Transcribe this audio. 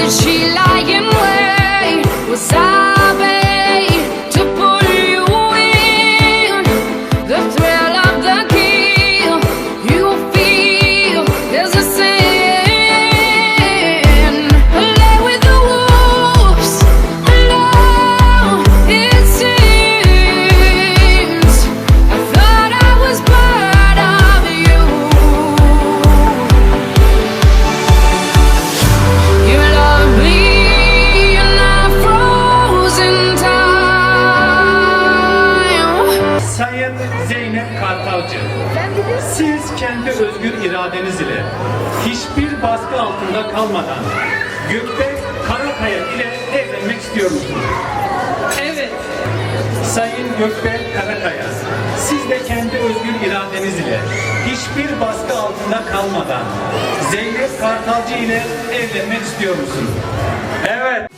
Did she lie Sayın Zeynep Kartalcı, siz kendi özgür iradeniz ile hiçbir baskı altında kalmadan Gökbek Karakaya ile evlenmek istiyor musunuz? Evet. Sayın Gökbek Karakaya, siz de kendi özgür iradeniz ile hiçbir baskı altında kalmadan Zeynep Kartalcı ile evlenmek istiyor musunuz? Evet.